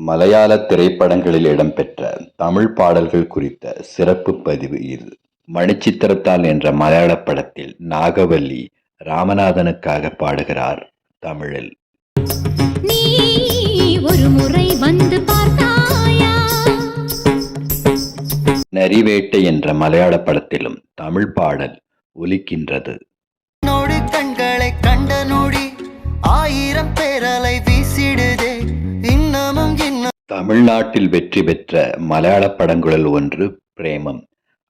மலையாள திரைப்படங்களில் இடம்பெற்ற தமிழ் பாடல்கள் குறித்த சிறப்பு பதிவு இது மணிச்சித்திரத்தாள் என்ற மலையாள படத்தில் நாகவல்லி ராமநாதனுக்காக பாடுகிறார் தமிழில். நீ ஒரு முறை வந்து பார்த்தாயா? நரிவேட்டை என்ற மலையாள படத்திலும் தமிழ் பாடல் ஒலிக்கின்றது. நோடு கண்களை கண்ட நொடி ஆயிரம் பேரலை தமிழ்நாட்டில் வெற்றி பெற்ற மலையாள படங்களுள் ஒன்று பிரேமம்.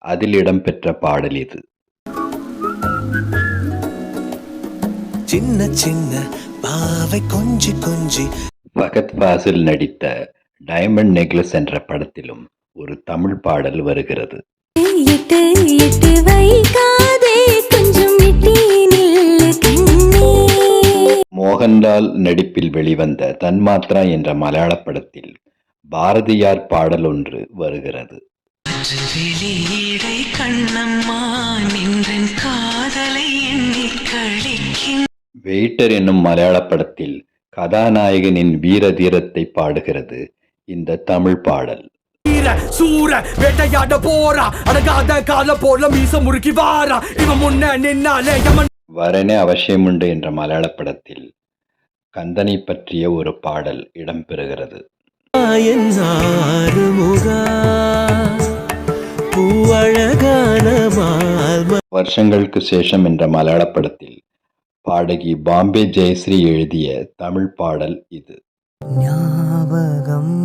அதில் இடம்பெற்ற பாடல் இது. சின்ன சின்ன பாவை கொஞ்சி கொஞ்சி. ஃபகத் ஃபாசில் நடித்த டைமண்ட் நெக்லஸ் என்ற படத்திலும் ஒரு தமிழ் பாடல் வருகிறது. மோகன்லால் நடிப்பில் வெளிவந்த தன்மாத்ரா என்ற மலையாள படத்தில் பாரதியார் பாடல் ஒன்று வருகிறது. வெயிட்டர் என்னும் மலையாள படத்தில் கதாநாயகனின் வீர தீரத்தை பாடுகிறது இந்த தமிழ் பாடல். வீர சூர வேட்டையாட போறா. அடங்காத கால போல மீச முறுக்கி வாரா. இவன் முன்ன நின்னாலே யமன் வரனே அவசியமுண்டு என்ற மலையாள படத்தில் கந்தனை பற்றிய ஒரு பாடல் இடம்பெறுகிறது. என் ஆறுமுகா பூவழகான மால்ம வருஷங்களுக்கு சேஷம் என்ற மலையாள படத்தில் பாடகி பாம்பே ஜெயஸ்ரீ எழுதிய தமிழ் பாடல் இது. ஞாபகம்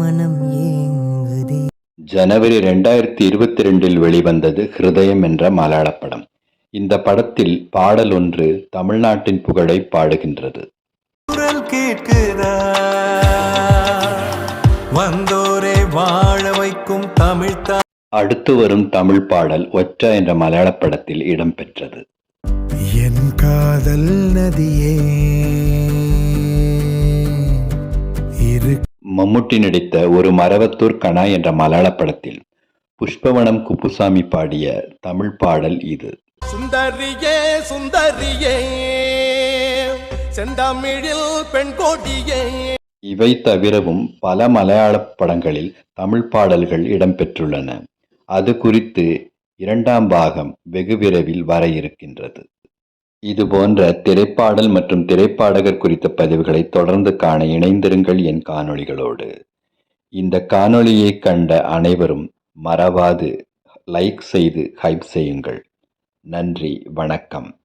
மனம் ஏங்குதே. ஜனவரி ரெண்டாயிரத்தி இருபத்தி ரெண்டில் வெளிவந்தது ஹிருதயம் என்ற மலையாள படம் இந்த படத்தில் பாடல் ஒன்று தமிழ்நாட்டின் புகழை பாடுகின்றது. குரல் கேட்குதா? வந்தோரை வாழ வைக்கும் தமிழ் அடுத்து வரும் தமிழ் பாடல் ஒற்ற என்ற மலையாள படத்தில் இடம்பெற்றது. என் காதல் நதியே இரு மம்முட்டி நடித்த ஒரு மரவத்தூர் கணா என்ற மலையாள படத்தில் புஷ்பவனம் குப்புசாமி பாடிய தமிழ் பாடல் இது. சுந்தரியே சுந்தரியே செந்தமிழில் பெண் கோட்டியே இவை தவிரவும் பல மலையாள படங்களில் தமிழ் பாடல்கள் இடம்பெற்றுள்ளன. அது குறித்து இரண்டாம் பாகம் வெகு விரைவில் வர இருக்கின்றது. இது போன்ற திரைப்பாடல் மற்றும் திரைப்பாடகர் குறித்த பதிவுகளை தொடர்ந்து காண இணைந்திருங்கள் என் காணொளிகளோடு. இந்த காணொளியை கண்ட அனைவரும் மறவாது லைக் செய்து ஹைப் செய்யுங்கள். நன்றி வணக்கம்.